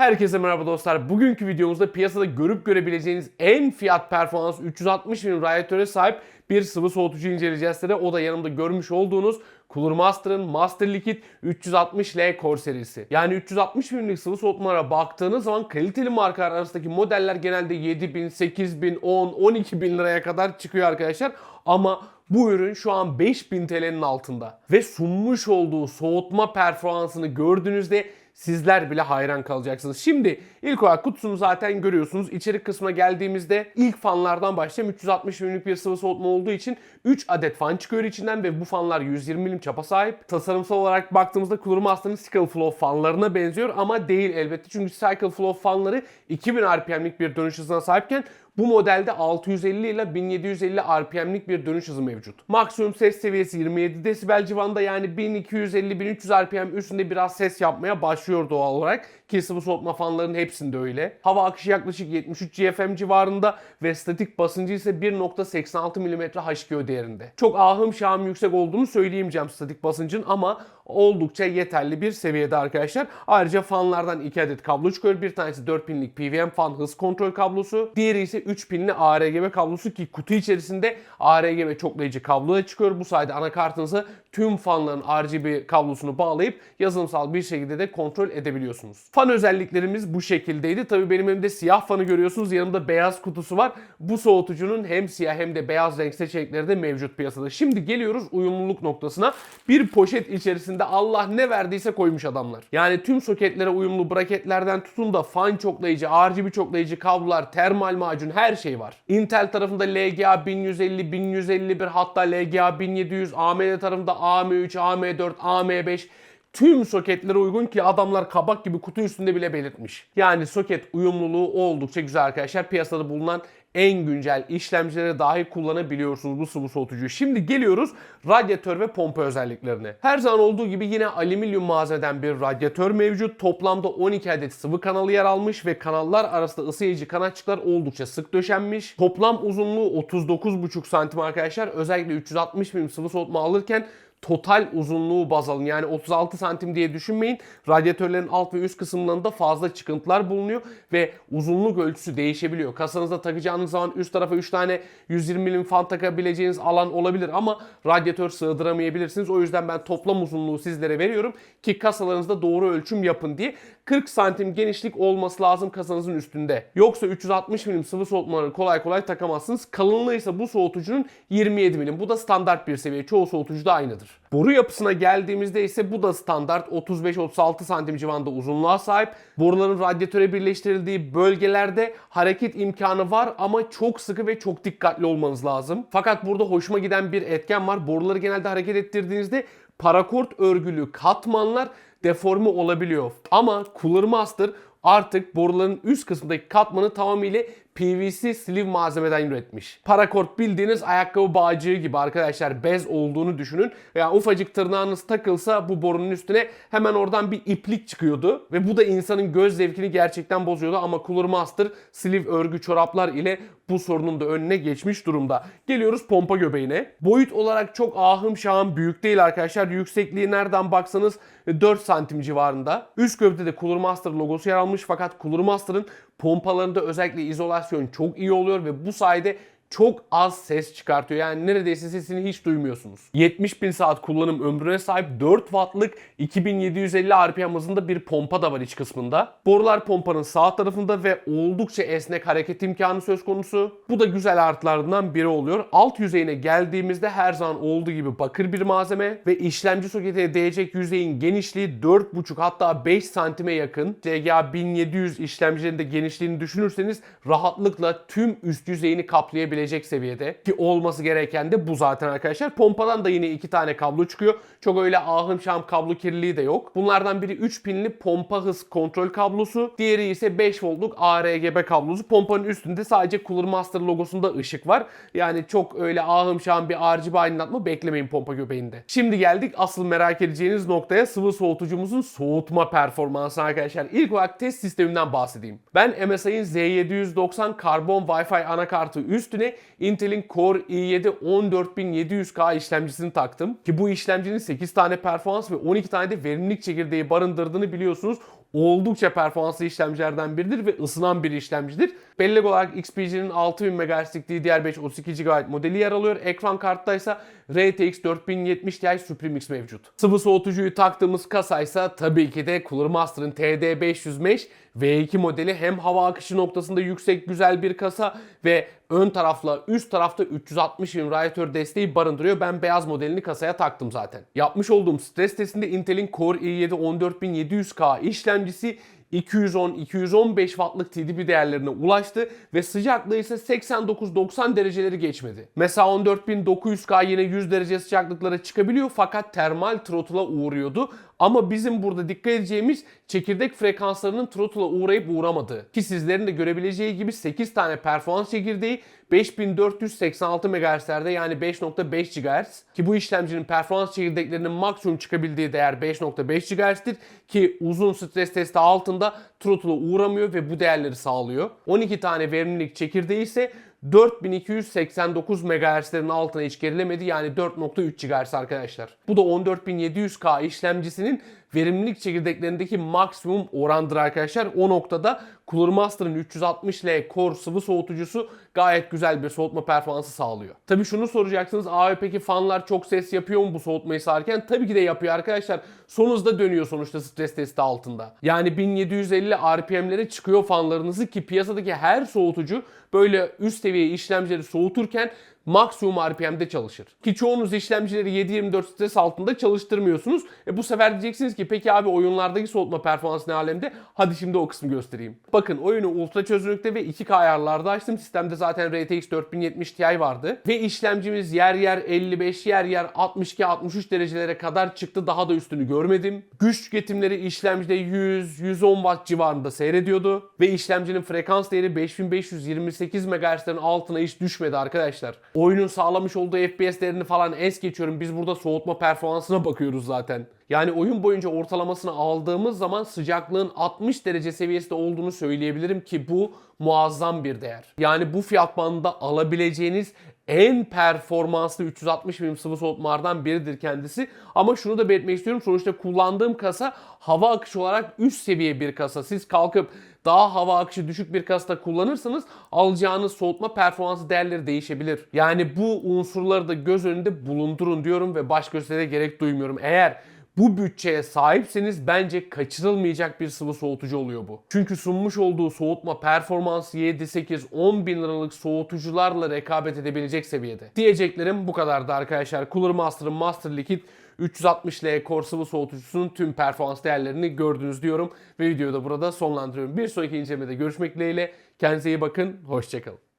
Herkese merhaba dostlar. Bugünkü videomuzda piyasada görüp görebileceğiniz en fiyat performans 360 bin radyatöre sahip bir sıvı soğutucu inceleyeceğiz size. O da yanımda görmüş olduğunuz Cooler Master'ın Master Liquid 360L Core serisi. Yani 360 binlik sıvı soğutmalara baktığınız zaman kaliteli markalar arasındaki modeller genelde 7000, 8000, 10, 12 bin liraya kadar çıkıyor arkadaşlar. Ama bu ürün şu an 5000 TL'nin altında. Ve sunmuş olduğu soğutma performansını gördüğünüzde sizler bile hayran kalacaksınız. Şimdi ilk olarak kutusunu zaten görüyorsunuz. İçerik kısmına geldiğimizde ilk fanlardan başlayayım. 360 milimlik bir sıvı soğutma olduğu için 3 adet fan çıkıyor içinden ve bu fanlar 120 milim çapa sahip. Tasarımsal olarak baktığımızda Cooler Master'ın Cycle Flow fanlarına benziyor ama değil elbette. Çünkü Cycle Flow fanları 2000 RPM'lik bir dönüş hızına sahipken bu modelde 650 ile 1750 RPM'lik bir dönüş hızı mevcut. Maksimum ses seviyesi 27 desibel civarında yani 1250-1300 RPM üstünde biraz ses yapmaya başlıyor doğal olarak. Ki sıvı soğutma fanlarının hepsinde öyle. Hava akışı yaklaşık 73 GFM civarında ve statik basıncı ise 1.86 mm HGO değerinde. Çok ahım şahım yüksek olduğunu söyleyemeyeceğim statik basıncın ama oldukça yeterli bir seviyede arkadaşlar. Ayrıca fanlardan 2 adet kablo çıkıyor. Bir tanesi 4 pinlik PWM fan hız kontrol kablosu. Diğeri ise 3 pinli ARGB kablosu ki kutu içerisinde ARGB çoklayıcı kablo da çıkıyor. Bu sayede anakartınıza tüm fanların RGB kablosunu bağlayıp yazılımsal bir şekilde de kontrol edebiliyorsunuz. Fan özelliklerimiz bu şekildeydi. Tabii benim elimde siyah fanı görüyorsunuz. Yanımda beyaz kutusu var. Bu soğutucunun hem siyah hem de beyaz renk seçenekleri de mevcut piyasada. Şimdi geliyoruz uyumluluk noktasına. Bir poşet içerisinde Allah ne verdiyse koymuş adamlar. Yani tüm soketlere uyumlu braketlerden tutun da fan çoklayıcı, RGB çoklayıcı kablolar, termal macun her şey var. Intel tarafında LGA 1150, 1151 hatta LGA 1700, AMD tarafında AM3, AM4, AM5 tüm soketlere uygun ki adamlar kabak gibi kutu üstünde bile belirtmiş. Yani soket uyumluluğu oldukça güzel arkadaşlar. Piyasada bulunan en güncel işlemcilere dahi kullanabiliyorsunuz bu sıvı soğutucuyu. Şimdi geliyoruz radyatör ve pompa özelliklerine. Her zaman olduğu gibi yine alüminyum malzemeden bir radyatör mevcut. Toplamda 12 adet sıvı kanalı yer almış ve kanallar arasında ısıyıcı kanatçıklar oldukça sık döşenmiş. Toplam uzunluğu 39,5 santim arkadaşlar. Özellikle 360 mm sıvı soğutma alırken total uzunluğu baz alın. Yani 36 santim diye düşünmeyin. Radyatörlerin alt ve üst kısımlarında fazla çıkıntılar bulunuyor ve uzunluk ölçüsü değişebiliyor. Kasanızda takacağınız zaman üst tarafa 3 tane 120 milim fan takabileceğiniz alan olabilir ama radyatör sığdıramayabilirsiniz. O yüzden ben toplam uzunluğu sizlere veriyorum ki kasalarınızda doğru ölçüm yapın diye. 40 santim genişlik olması lazım kasanızın üstünde. Yoksa 360 milim sıvı soğutmaları kolay kolay takamazsınız. Kalınlığı ise bu soğutucunun 27 milim. Bu da standart bir seviye. Çoğu soğutucuda aynıdır. Boru yapısına geldiğimizde ise bu da standart 35-36 santim civarında uzunluğa sahip. Boruların radyatöre birleştirildiği bölgelerde hareket imkanı var ama çok sıkı ve çok dikkatli olmanız lazım. Fakat burada hoşuma giden bir etken var. Boruları genelde hareket ettirdiğinizde parakort örgülü katmanlar deforme olabiliyor. Ama Cooler Master artık boruların üst kısmındaki katmanı tamamıyla PVC sleeve malzemeden üretmiş. Parakort bildiğiniz ayakkabı bağcığı gibi arkadaşlar bez olduğunu düşünün. Yani ufacık tırnağınız takılsa bu borunun üstüne hemen oradan bir iplik çıkıyordu. Ve bu da insanın göz zevkini gerçekten bozuyordu ama Cooler Master sleeve örgü çoraplar ile bu sorunun da önüne geçmiş durumda. Geliyoruz pompa göbeğine. Boyut olarak çok ahım şahım büyük değil arkadaşlar. Yüksekliği nereden baksanız 4 santim civarında. Üst gövdede Cooler Master logosu yer almış fakat Cooler Master'ın pompalarında özellikle izolasyon çok iyi oluyor ve bu sayede çok az ses çıkartıyor. Yani neredeyse sesini hiç duymuyorsunuz. 70 bin saat kullanım ömrüne sahip 4 wattlık 2750 RPM hızında bir pompa da var iç kısmında. Borular pompanın sağ tarafında ve oldukça esnek hareket imkanı söz konusu. Bu da güzel artılarından biri oluyor. Alt yüzeyine geldiğimizde her zaman olduğu gibi bakır bir malzeme ve işlemci soketine değecek yüzeyin genişliği 4,5 hatta 5 santime yakın. CGA 1700 işlemcilerin de genişliğini düşünürseniz rahatlıkla tüm üst yüzeyini kaplayabilir olabilecek seviyede ki olması gereken de bu zaten arkadaşlar. Pompadan da yine iki tane kablo çıkıyor. Çok öyle ahım şam kablo kirliliği de yok. Bunlardan biri 3 pinli pompa hız kontrol kablosu. Diğeri ise 5 voltluk ARGB kablosu. Pompanın üstünde sadece Cooler Master logosunda ışık var. Yani çok öyle ahım şam bir RGB aydınlatma beklemeyin pompa göbeğinde. Şimdi geldik asıl merak edeceğiniz noktaya sıvı soğutucumuzun soğutma performansı arkadaşlar. İlk olarak test sisteminden bahsedeyim. Ben MSI'ın Z790 karbon Wi-Fi anakartı üstüne Intel'in Core i7 14700K işlemcisini taktım. Ki bu işlemcinin 8 tane performans ve 12 tane de verimlilik çekirdeği barındırdığını biliyorsunuz. oldukça performanslı işlemcilerden biridir ve ısınan bir işlemcidir. Bellek olarak XPG'nin 6000 MHz'lik DDR5 32 GB modeli yer alıyor. Ekran kartta ise RTX 4070 Ti Supreme X mevcut. Sıvı soğutucuyu taktığımız kasa tabii ki de Cooler Master'ın TD500 Mesh V2 modeli hem hava akışı noktasında yüksek güzel bir kasa ve ön tarafla üst tarafta 360 Win radyatör desteği barındırıyor. Ben beyaz modelini kasaya taktım zaten. Yapmış olduğum stres testinde Intel'in Core i7 14700K işlemcisi 210-215 wattlık TDP değerlerine ulaştı ve sıcaklığı ise 89-90 dereceleri geçmedi. Mesela 14900K yine 100 derece sıcaklıklara çıkabiliyor fakat termal throttle'a uğruyordu. Ama bizim burada dikkat edeceğimiz çekirdek frekanslarının throttle'a uğrayıp uğramadığı. Ki sizlerin de görebileceği gibi 8 tane performans çekirdeği 5486 MHz'lerde yani 5.5 GHz ki bu işlemcinin performans çekirdeklerinin maksimum çıkabildiği değer 5.5 GHz'tir ki uzun stres testi altında throttle'a uğramıyor ve bu değerleri sağlıyor. 12 tane verimlilik çekirdeği ise 4289 MHz'lerin altına hiç gerilemedi yani 4.3 GHz arkadaşlar. Bu da 14700K işlemcisinin verimlilik çekirdeklerindeki maksimum orandır arkadaşlar. O noktada Cooler Master'ın 360L Core sıvı soğutucusu gayet güzel bir soğutma performansı sağlıyor. Tabi şunu soracaksınız abi peki fanlar çok ses yapıyor mu bu soğutmayı sağarken? Tabii ki de yapıyor arkadaşlar. Son hızda dönüyor sonuçta stres testi altında. Yani 1750 RPM'lere çıkıyor fanlarınızı ki piyasadaki her soğutucu böyle üst seviye işlemcileri soğuturken maksimum RPM'de çalışır. Ki çoğunuz işlemcileri 7-24 stres altında çalıştırmıyorsunuz. E bu sefer diyeceksiniz ki peki abi oyunlardaki soğutma performansı ne alemde? Hadi şimdi o kısmı göstereyim. Bakın oyunu ultra çözünürlükte ve 2K ayarlarda açtım. Sistemde zaten RTX 4070 Ti vardı. Ve işlemcimiz yer yer 55, yer yer 62-63 derecelere kadar çıktı. Daha da üstünü görmedim. Güç tüketimleri işlemcide 100-110 Watt civarında seyrediyordu. Ve işlemcinin frekans değeri 5528 MHz'lerin altına hiç düşmedi arkadaşlar. Oyunun sağlamış olduğu FPS değerini falan es geçiyorum. Biz burada soğutma performansına bakıyoruz zaten. Yani oyun boyunca ortalamasını aldığımız zaman sıcaklığın 60 derece seviyesinde olduğunu söyleyebilirim ki bu muazzam bir değer. Yani bu fiyat bandında alabileceğiniz en performanslı 360 milim sıvı soğutmalardan biridir kendisi. Ama şunu da belirtmek istiyorum. Sonuçta kullandığım kasa hava akışı olarak üst seviye bir kasa. Siz kalkıp daha hava akışı düşük bir kasada kullanırsanız alacağınız soğutma performansı değerleri değişebilir. Yani bu unsurları da göz önünde bulundurun diyorum ve baş gösteriye gerek duymuyorum. Eğer bu bütçeye sahipseniz bence kaçırılmayacak bir sıvı soğutucu oluyor bu. Çünkü sunmuş olduğu soğutma performansı 7, 8, 10 bin liralık soğutucularla rekabet edebilecek seviyede. Diyeceklerim bu kadardı arkadaşlar. Cooler Master'ın Master Liquid 360L Core sıvı soğutucusunun tüm performans değerlerini gördünüz diyorum. Ve videoyu da burada sonlandırıyorum. Bir sonraki incelemede görüşmek dileğiyle. Kendinize iyi bakın. Hoşçakalın.